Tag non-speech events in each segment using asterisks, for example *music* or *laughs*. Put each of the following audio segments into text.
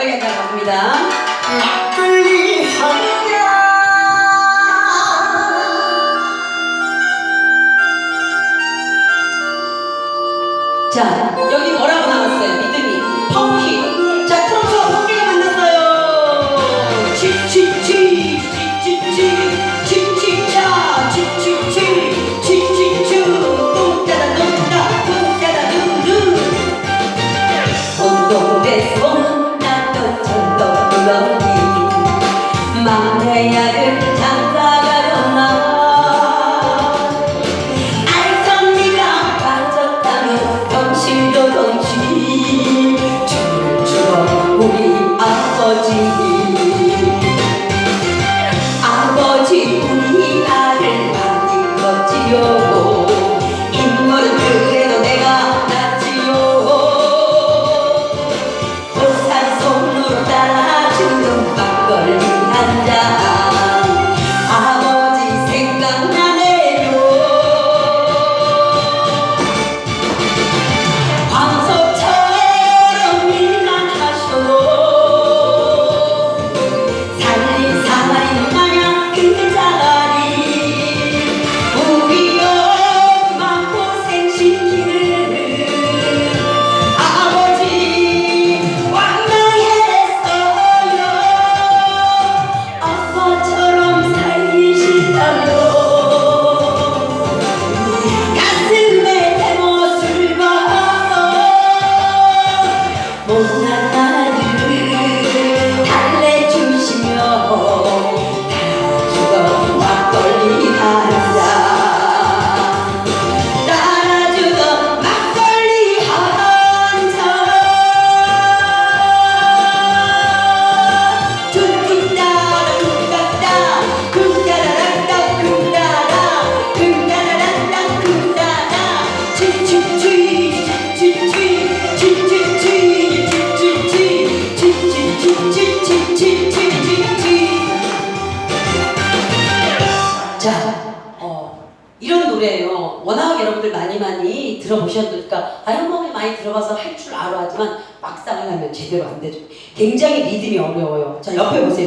막걸리 한잔 갑니다.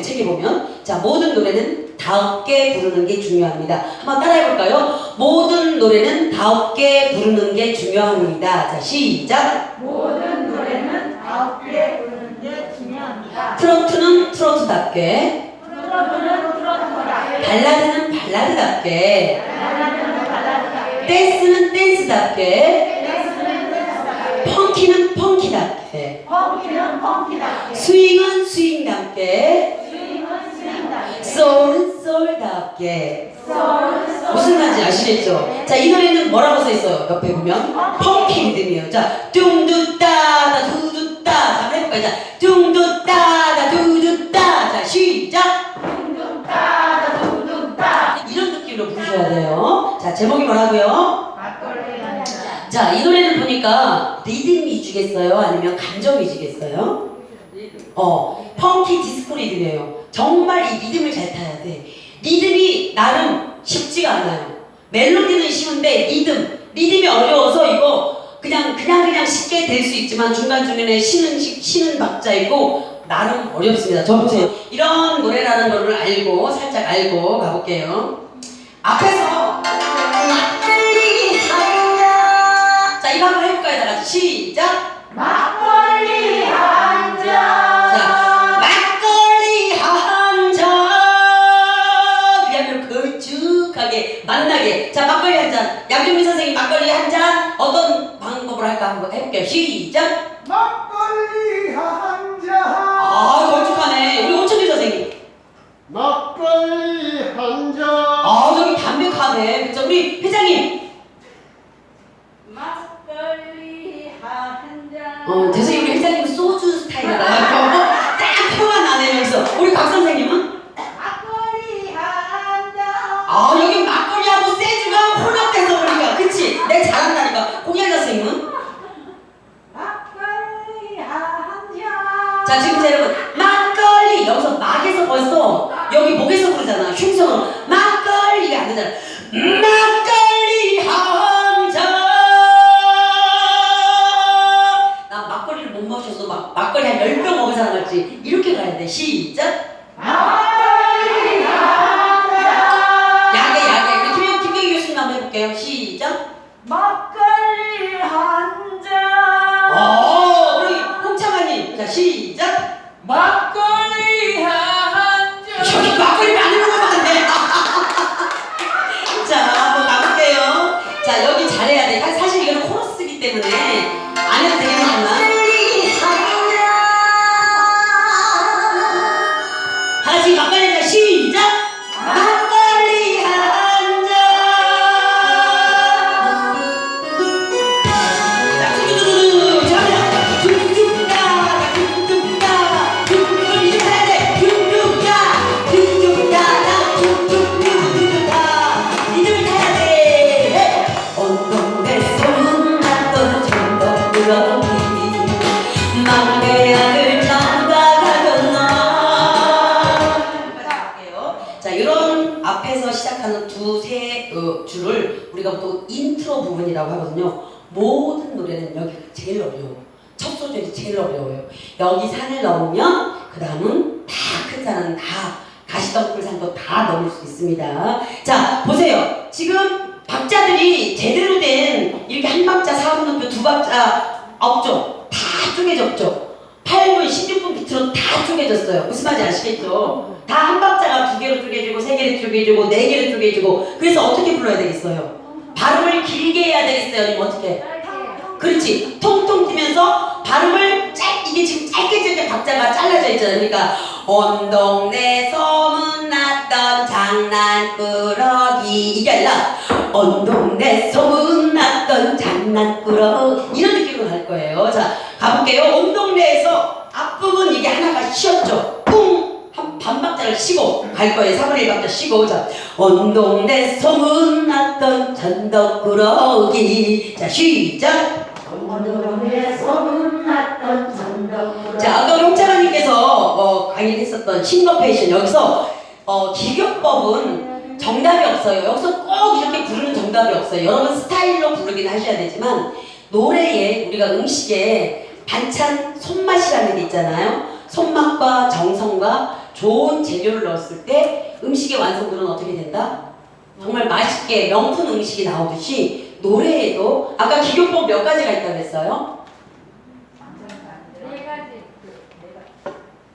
책에 보면 자 모든 노래는 다음게 부르는 게 중요합니다. 한번 따라해볼까요? 모든 노래는 다음게 부르는 게 중요합니다. 자 시작. 모든 노래는 개 부르는 게 중요합니다. 트로트는 트로트답게, 트로트는 트로트답게, 발라드는 발라드답게, 발라드는 발라드답게, 댄스는 댄스답게. 펑키는 펑키답게 펑키는 펑키답게, 스윙은 스윙답게, 소울은 소울답게. 무슨 말인지 아시겠죠? 자 이 노래는 뭐라고 써 있어요? 옆에 보면 펑키 리듬이에요 자 둥두따다 두두따 자 한번 해볼까요? 자 둥두따다 두두따 자 시작 둥둥 따다 둥둥 따. 이런 느낌으로 부르셔야 돼요 자 제목이 뭐라고요? 자 이 노래는 보니까 리듬 위주겠어요? 아니면 감정 위주겠어요? 어, 펑키 디스코 리듬이에요. 정말 이 리듬을 잘 타야 돼. 리듬이 나름 쉽지가 않아요. 멜로디는 쉬운데 리듬, 리듬이 어려워서 이거 그냥 그냥 그냥 쉽게 될 수 있지만 중간 중간에 쉬는 쉬- 쉬는 박자 있고 나름 어렵습니다. 저 보세요. 이런 노래라는 거를 알고 살짝 알고 가볼게요. 앞에서 막걸리 한잔 자 이거 한번 해볼까요? 다 같이 시작. 막 만나게. 자, 막걸리 한 잔. 양준미 선생님 막걸리 한 잔. 어떤 방법으로 할까 한번 해볼게요. 시작. 막걸리 한 잔 아, 걸쭉하네. 우리 오천미 선생님. 막걸리 한 잔 아, 여기 담백하네. 그죠? 우리 회장님. 막걸리 한 잔. 어 우리 홍차관님 자 시작. 막걸리 시작하는 두세 어, 줄을 우리가 보통 인트로 부분이라고 하거든요. 모든 노래는 여기가 제일 어려워. 첫 소절이 제일 어려워요. 여기 산을 넘으면 그 다음은 다 큰 산은 다 가시덤불 산도 다 넘을 수 있습니다. 자, 보세요. 지금 박자들이 제대로 된 이렇게 한 박자 4분음표 두 박자 없죠? 다 쪼개졌죠? 8분, 16분 비트로 다 쪼개졌어요. 무슨 말인지 아시겠죠? 다 한 박자가 두 개로 쪼개지고, 세 개로 쪼개지고, 네 개로 쪼개지고. 그래서 어떻게 불러야 되겠어요? 발음을 길게 해야 되겠어요? 아니면 어떻게? 그렇지. 통통 뛰면서 발음을 짧, 이게 지금 짧게 짧게 박자가 잘라져 있잖아요. 그러니까, 언덕내 소문났던 장난꾸러기. 이게 아니라, 언덕내 소문났던 장난꾸러기. 이런 느낌으로 갈 거예요. 자, 가볼게요. 언덕내에서 앞부분 이게 하나가 쉬었죠. 뿡! 한 반박자를 쉬고 갈 거예요. 3분의 1 박자 쉬고. 자, 언덕내 소문났던 전덕꾸러기. 자, 시작! 자, 아까 홍차관님께서 어, 강의를 했었던 싱거페이션 여기서 어, 기교법은 정답이 없어요. 여기서 꼭 이렇게 부르는 정답이 없어요. 여러분 스타일로 부르긴 하셔야 되지만 노래에 우리가 음식에 반찬 손맛이라는 게 있잖아요. 손맛과 정성과 좋은 재료를 넣었을 때 음식의 완성도는 어떻게 된다? 정말 맛있게 명품 음식이 나오듯이 노래에도 아까 기교법 몇 가지가 있다고 했어요?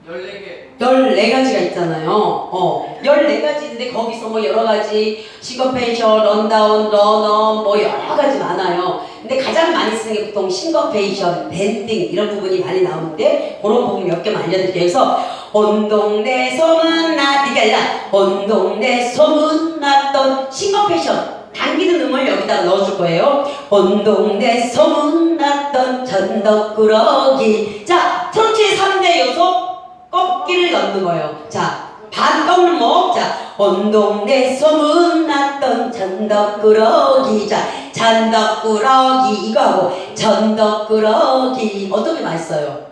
14개 14가지가 있잖아요. 어, 14가지인데 거기서 뭐 여러 가지 싱거페이션, 런다운, 런업 뭐 여러 가지 많아요. 근데 가장 많이 쓰는 게 보통 싱거페이션, 밴딩 이런 부분이 많이 나오는데 그런 부분 몇 개만 알려드릴게요. 그래서 온 동네 소문났 이게 아니라 온 동네 소문났던 싱거페이션 당기는 음을 여기다가 넣어줄 거예요. 온동네 소문났던 전덕꾸러기 자 트로트의 3대 요소 꺾기를 넣는 거예요. 자, 반 꺾는 목. 자, 온동네 소문났던 전덕꾸러기. 자, 전덕꾸러기. 이거 하고, 전덕꾸러기. 어떤 게 맛있어요?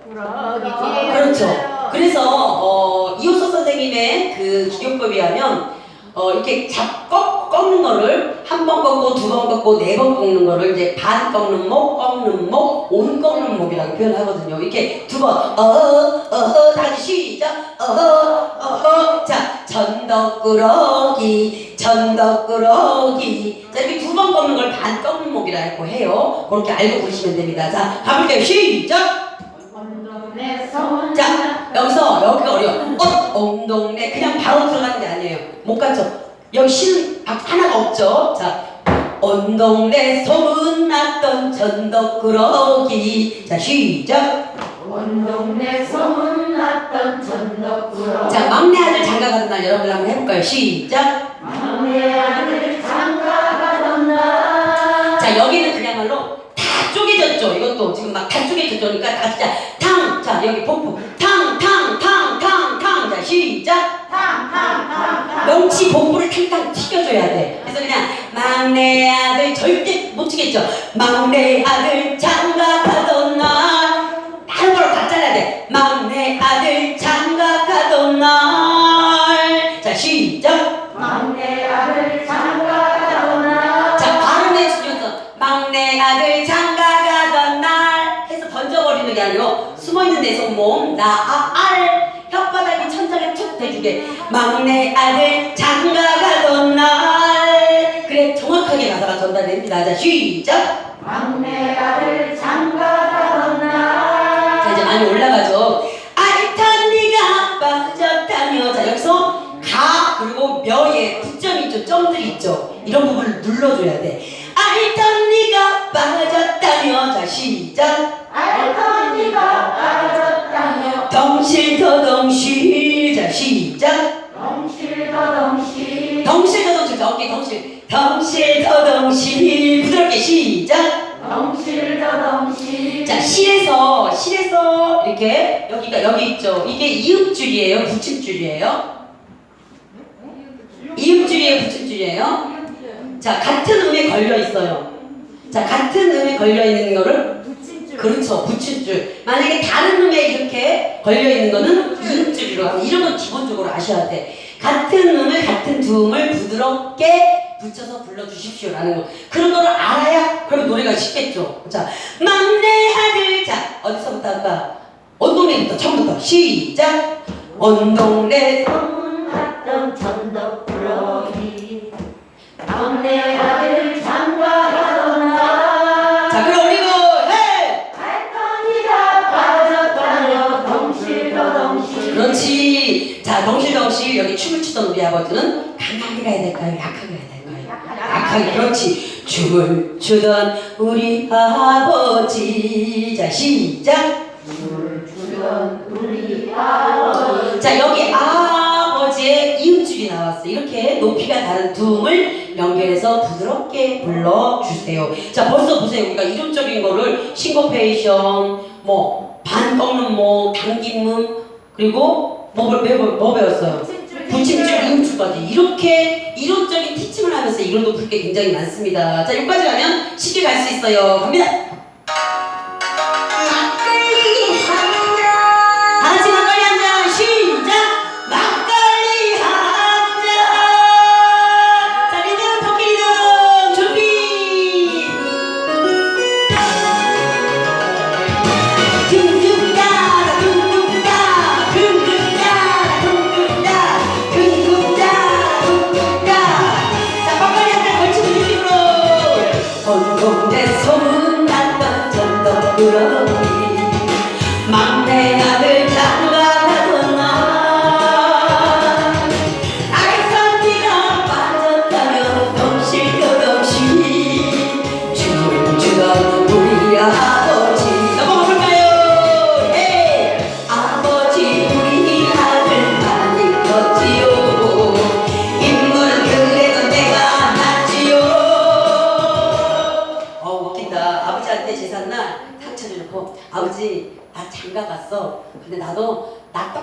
그렇죠. 그래서, 어, 이호서 선생님의 그 기교법에 하면, 어, 이렇게 잡, 꺾, 꺾는 거를 한 번 꺾고, 두 번 꺾고, 네 번 꺾는 거를 이제 반 꺾는 목, 꺾는 목, 온 꺾는 목이라고 표현하거든요. 이렇게 두 번, 어허, 어허, 다시 시작, 어허, 어허. 자, 전덕꾸러기, 전덕꾸러기. 자, 이렇게 두 번 꺾는 걸 반 꺾는 목이라고 해요. 그렇게 알고 부르시면 됩니다. 자, 가볼게요. 시작! 자, 여기서 여기가 어려워. 어, 엉동네 그냥 바로 들어가는 게 아니에요. 못 갔죠. 박 하나가 없죠. 자, 언동네 소문났던 전덕꾸러기. 자, 시작. 언덕에 소문났던 전덕꾸러기 자, 막내 아들 장가 가는 날 여러분 한번 해볼까요? 시작. 막내 아들 장가 가던 날 자, 여기는 그야말로 다 쪼개졌죠. 이것도 지금 막 다 쪼개졌으니까 다 진짜 탕. 자, 여기 폭 탕탕 튀겨줘야 돼. 그래서 그냥 막내 아들 절대 못 튀겠죠. 막내 아들 장가 가던 날 다른 걸로 다 잘라야 돼. 막내 아들 장가 가던 날. 자 시작. 막내 아들 장가 가던 날 자 발음해 주면서 막내 아들 장가 가던 날 해서 던져버리는 게 아니고 숨어 있는 내 손몸 나알 혓바닥이 대주게 막내 아들 장가가던 날. 그래 정확하게 가사가 전달됩니다. 자 시작. 막내 아들 장가가던 날. 자 이제 많이 올라가죠. 알탄 네가 빠졌다며. 자 여기서 가 그리고 며에 붙점이 있죠. 점들이 있죠. 이런 부분을 눌러줘야 돼. 알던 네가 빠졌다며. 자 시작. 알던 네가 빠졌다며. 덩실더덩실 자 시작. 덩실더덩실. 덩실더덩실 자 어깨 덩실. 덩실더덩실. 부드럽게 시작. 덩실더덩실. 자 실에서 실에서 이렇게 여기가 여기 있죠. 이게 이음줄이에요. 붙임줄이에요. 이음줄이에요? 붙임줄이에요? 자 같은 음에 걸려 있어요. 자 같은 음에 걸려 있는 거를 그렇죠. 붙임줄. 만약에 다른 음에 이렇게 걸려 있는 거는 이음줄이라고 하고 이런 건 기본적으로 아셔야 돼. 같은 음을 같은 두 음을 부드럽게 붙여서 불러주십시오라는 거. 그런 거를 알아야 그러면 노래가 쉽겠죠. 자 막내 아들 자. 어디서부터 할까? 언동네부터 처음부터. 시작. 언동네 소 덩실덩실 여기 춤을 추던 우리 아버지는 강하게 가야 될까요. 약하게 가야 될까요. 약하게. 그렇지. 춤을 추던 우리 아버지. 자 시작. 자 여기 아버지의 이음줄이 나왔어요. 이렇게 높이가 다른 두 음을 연결해서 부드럽게 불러주세요. 자 벌써 보세요. 우리가 이론적인 거를 싱거페이션 뭐 반 꺾는 목 당긴 음 그리고 뭐, 뭐, 뭐, 뭐 배웠어요? 붙임줄. 이음줄까지. 이렇게 이론적인 티칭을 하면서 이론도 풀게 굉장히 많습니다. 자 여기까지 가면 쉽게 갈 수 있어요. 갑니다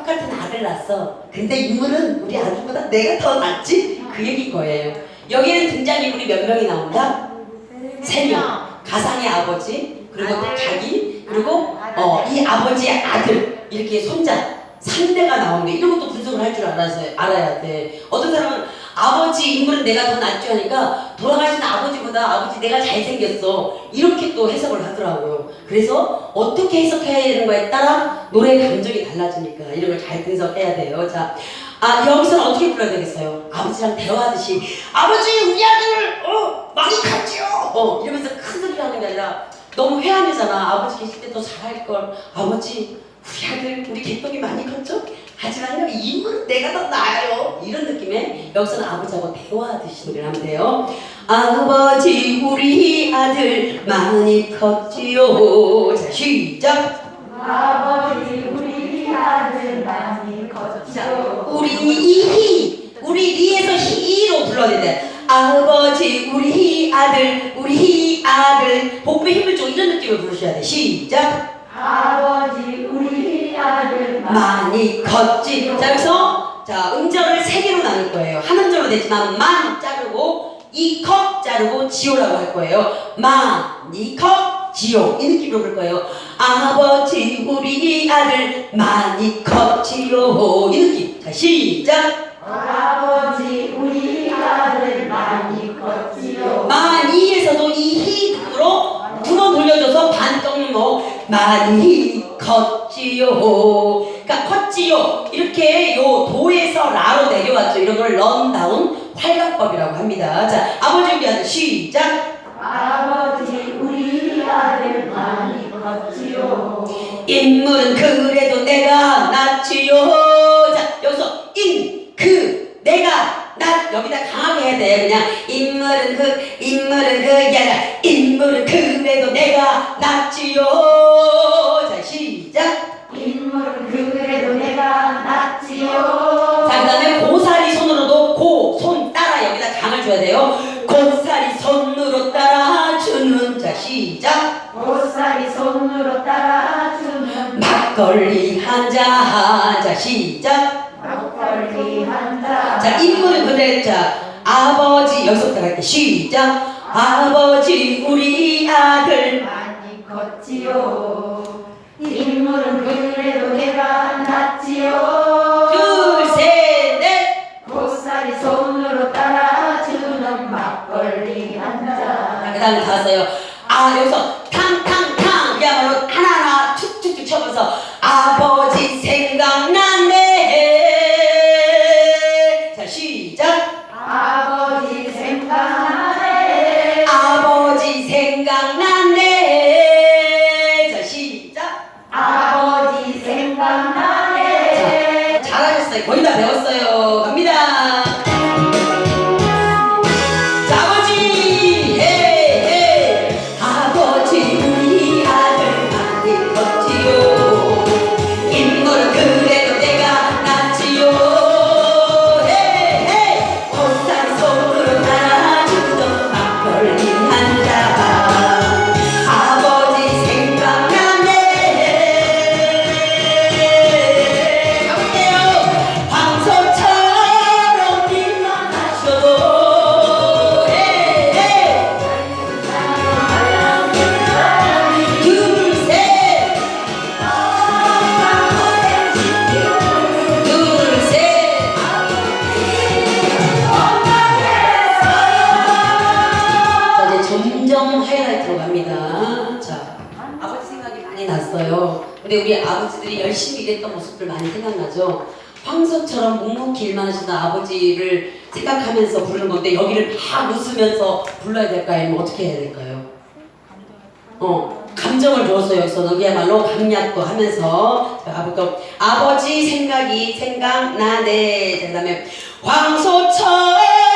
똑같은 아들 낳았어 근데 인물은 우리 아들보다 내가 더 낫지? 그 얘기 거예요 여기에는 등장인물이 몇 명이 나온다? 세 명 가상의 아버지 그리고 아들. 자기 그리고. 어, 이 아버지의 아들 이렇게 손자 3대가 나오는 게 이런 것도 분석을 할 줄 알아서 알아야 돼. 어떤 사람은 아버지 인물은 내가 더 낫죠 하니까 돌아가신 아버지보다 아버지 내가 잘생겼어. 이렇게 또 해석을 하더라고요. 그래서 어떻게 해석해야 되는 거에 따라 노래의 감정이 달라지니까 이런 걸 잘 분석해야 돼요. 자 아, 여기서는 어떻게 불러야 되겠어요? 아버지랑 대화하듯이 아버지 우리 아들 어 많이 갔지요? 어 이러면서 큰 소리 하는 게 아니라 너무 회한이잖아. 아버지 계실 때 더 잘할 걸. 아버지 우리 아들 우리 개똥이 많이 컸죠? 하지만 인물은 내가 더 나아요 이런 느낌에 여기서는 아버지하고 대화하듯이 노래를 하면 돼요 아버지 우리 아들 많이 컸지요 자 시작 아버지 우리 아들 많이 컸죠 우리 이히 우리 리에서 히로 불러야 돼. 아버지 우리 아들 우리 아들 복부에 힘을 줘 이런 느낌을 부르셔야 돼. 시작. 아버지 우리 아들 많이 컸지. 자 여기서 자 음절을 세 개로 나눌 거예요. 한 음절로 되지만 만 자르고 이 컵 자르고 지오라고 할 거예요. 많이 컵 지오 이 느낌으로 부를 거예요. 아버지 우리 아들 많이 컸지요 이 느낌. 자 시작. 아버지 많이 컸지요. 그러니까 컸지요. 이렇게 요 도에서 라로 내려왔죠. 이런 걸 런다운 활각법이라고 합니다. 자, 아버지 준비하자. 시작. 아버지 우리 아들 많이 컸지요 인물은 그래도 내가 낫지요. 자, 여기서 인, 그, 내가, 낫, 여기다 강하게 해야 돼. 그냥 인물은 그, 인물은 그게 아니라 인물은 그래도 내가 낫지요. 자, 시작. 인물은 그래도 내가 낫지요 자, 그 다음에 고사리 손으로도 고, 손 따라 여기다 강을 줘야 돼요. 고사리 손으로 따라 주는 자, 시작. 보살이 손으로 따라 주는 막걸리 한 잔, 자, 시작. 막걸리 한잔 자, 인물은 그래, 자, 아버지, 여기서부터 갈게. 시작. 아버지, 우리 아들. 많이 컸지요 인물은 그래도 내가 낫지요 둘, 셋, 넷. 보살이 손으로 따라주는 막걸리 자, 한잔 그 다음에 다 왔어요. 아, 여기서 거의 다 배웠어요. 났어요. 근데 우리 아버지들이 열심히 일했던 모습들 많이 생각나죠. 황소처럼 묵묵히 일만 하시던 아버지를 생각하면서 부르는 건데 여기를 막 웃으면서 불러야 될까요? 아니면 어떻게 해야 될까요? 어, 감정을 주었어요. 여기서는 그야말로 강약도 하면서 자, 아버지, 아버지 생각이 생각나네. 자, 그다음에 황소처럼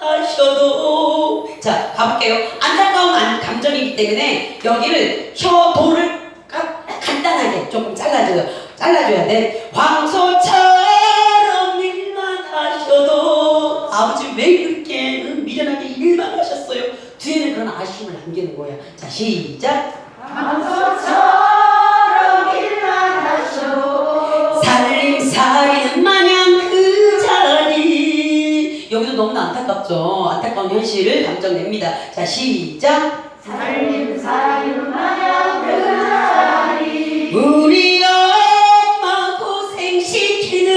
하셔도 자 가볼게요. 안타까운 안- 감정이기 때문에 여기를 혀 도를 가- 간단하게 조금 잘라줘요. 잘라줘야 돼. 황소처럼 일만 하셔도 아버지 왜 그렇게 응, 미련하게 일만 하셨어요? 뒤에는 그런 아쉬움을 남기는 거야. 자 시작. 황소처럼 안타깝죠. 안타까운 현실을 감정냅니다. 자 시작. 살림살이는 마냥 그 자리. 우리 엄마 고생시키는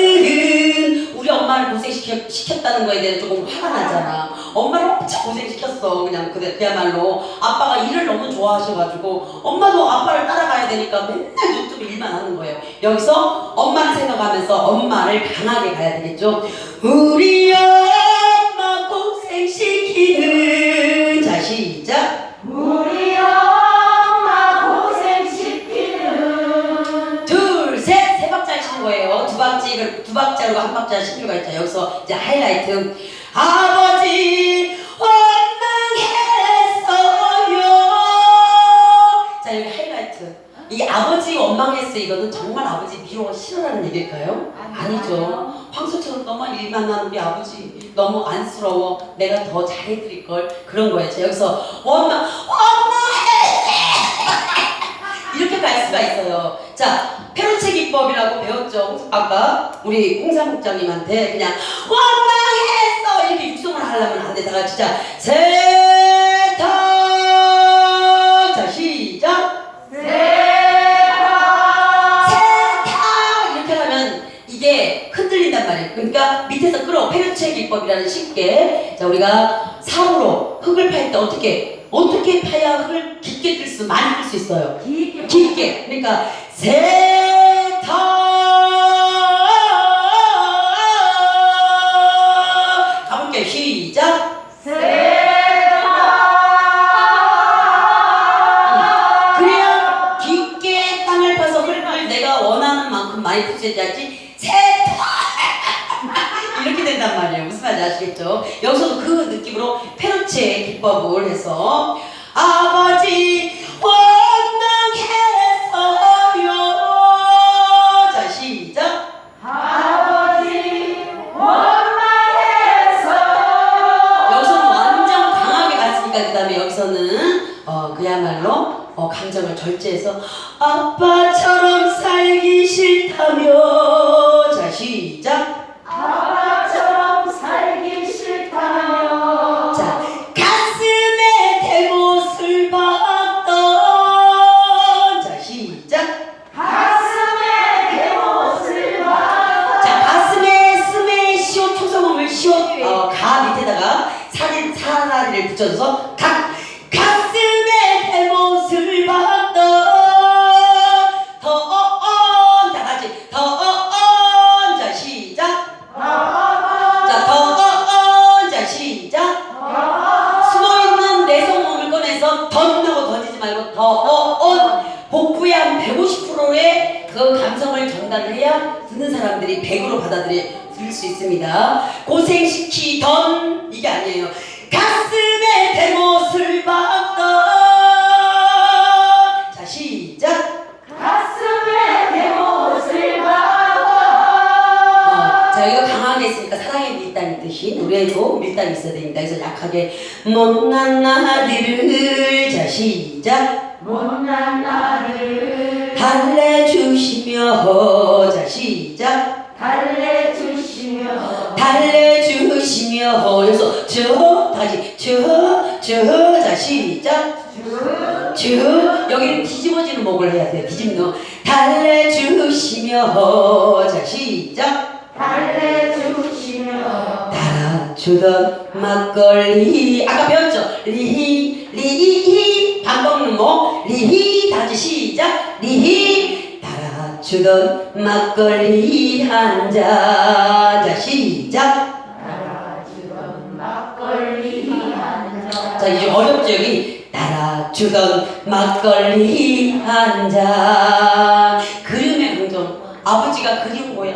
우리 엄마를 고생시켰다는 거에 대해 조금 화가 나잖아. 엄마를 엄청 고생시켰어. 그냥 그대, 그야말로. 아빠가 일을 너무 좋아하셔가지고 엄마도 아빠를 따라가야 되니까 맨날 유튜브 일만 하는 거예요. 여기서 엄마를 생각하면서 엄마를 강하게 가야 되겠죠? 우리 엄마 두 박자로 한 박자 하실 필요가 있죠. 여기서 이제 하이라이트. 아버지 원망했어요. 자 여기 하이라이트. 이 아버지 원망했어 이거는 정말 아버지 미워 싫어라는 얘기일까요? 아니죠. 황소처럼 너무 일만 하는 우리 아버지 너무 안쓰러워. 내가 더 잘해드릴 걸 그런 거예요. 자 여기서 원망 원망했어. 이렇게 갈 수가 있어요. 자, 페로체 기법이라고 배웠죠. 아까 우리 홍사목장님한테 그냥 원망했어 이렇게 육성을 하려면 안 돼. 다 같이 자 세탁 자 시작 세라 세탁 이렇게 하면 이게 흔들린단 말이에요. 그러니까 밑에서 끌어 페르체 기법이라는 쉽게 자 우리가 사우로 흙을 팔 때 어떻게 어떻게 파야 흙을 깊게 뜰 수, 많이 뜰 수 있어요? 깊게 깊게. 그러니까 세터 가볼게요. 시작. 그래야 깊게 땅을 파서 흙을 내가 원하는 만큼 많이 풀어야지 세터 *laughs* 이렇게 된단 말이에요. 무슨 말인지 아시겠죠? 여기서도 그 느낌으로 기법을 해서? 아버지 원망해서요. 자 시작. 아버지 원망해서 여기서는 완전 강하게 갔으니까 그 다음에 여기서는 어 그야말로 어, 감정을 절제해서 아빠 못난 나들을 자 시작. 못난 나를 주던 막걸리 한 잔 자 시작. 달아주던 막걸리 한 잔 자 이제 어렵죠 여기? 달아주던 막걸리 한 잔. 그림의 감정. 아버지가 그리운 거야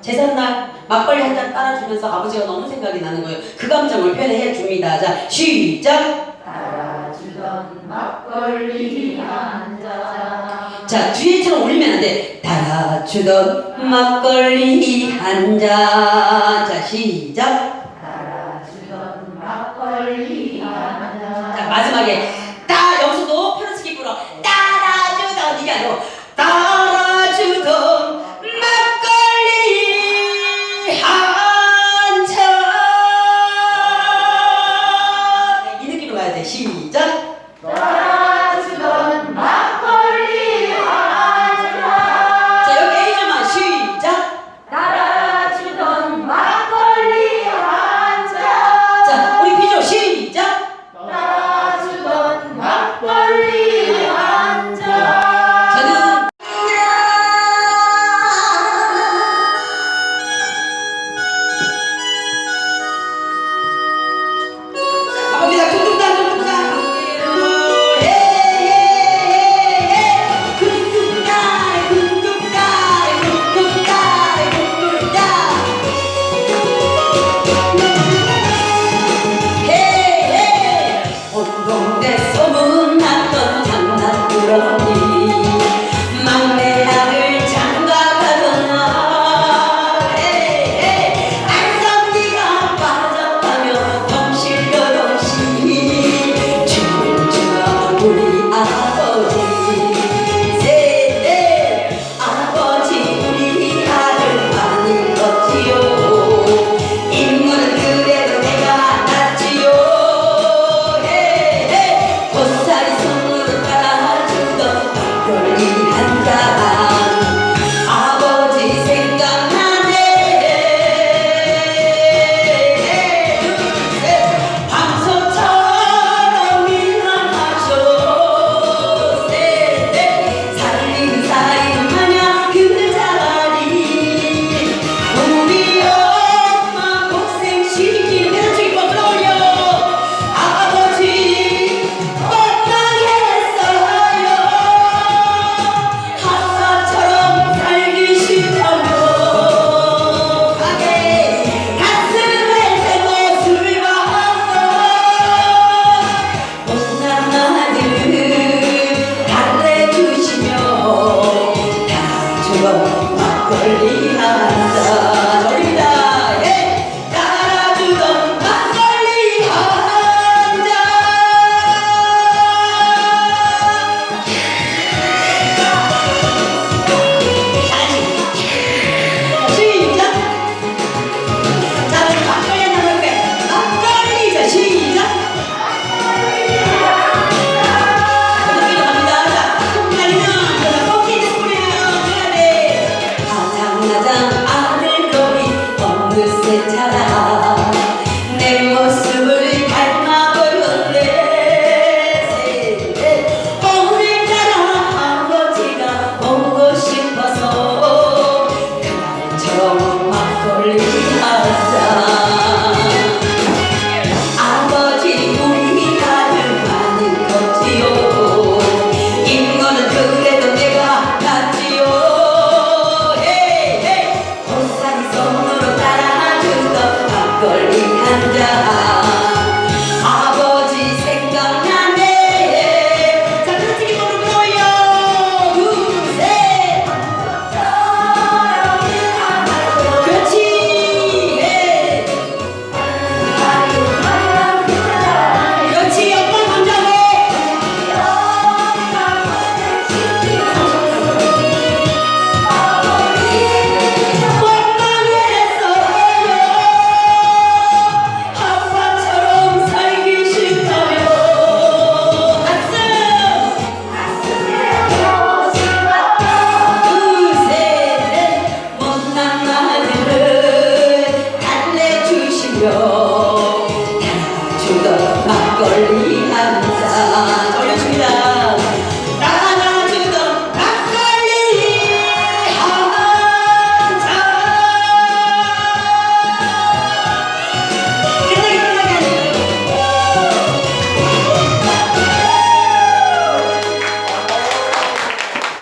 제삿날 막걸리 한 잔 따라주면서 아버지가 너무 생각이 나는 거예요. 그 감정을 표현해 줍니다. 자 시작. 달아 막걸리 한잔 자 뒤에처럼 올리면 안돼. 달아주던 막걸리 한잔자 시작. 달아주던 막걸리 한잔. 자 마지막에 따 여기서도 페르스키 불어. 따라주던 이게 아니고 따라주던 막걸리 한잔. 이 느낌으로 가야 돼. 시작